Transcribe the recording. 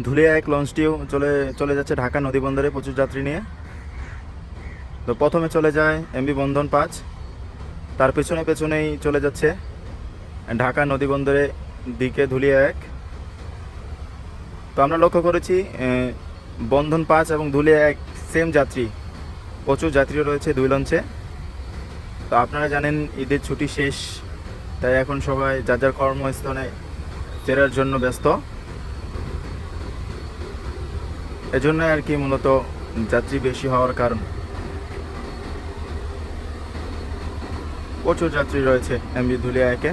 ধুলিয়া এক লঞ্চটিও চলে চলে যাচ্ছে ঢাকা নদী বন্দরে প্রচুর যাত্রী নিয়ে। তো প্রথমে চলে যায় এমবি বন্ধন পাঁচ। তার পেছনে পেছনেই চলে যাচ্ছে ঢাকা নদী বন্দরে দিকে ধুলিয়া এক। তো আমরা লক্ষ্য করেছি বন্ধন পাঁচ এবং ধুলিয়া এক সেম যাত্রী। প্রচুর যাত্রী রয়েছে দুই লঞ্চে তো আপনারা জানেন, ঈদের ছুটি শেষ, তাই এখন সবাই যার যার কর্মস্থানে ফেরার জন্য ব্যস্ত। এজন্য আর কি মূলত যাত্রী বেশি হওয়ার কারণ। প্রচুর যাত্রী রয়েছে এমবি ধুলিয়া একে।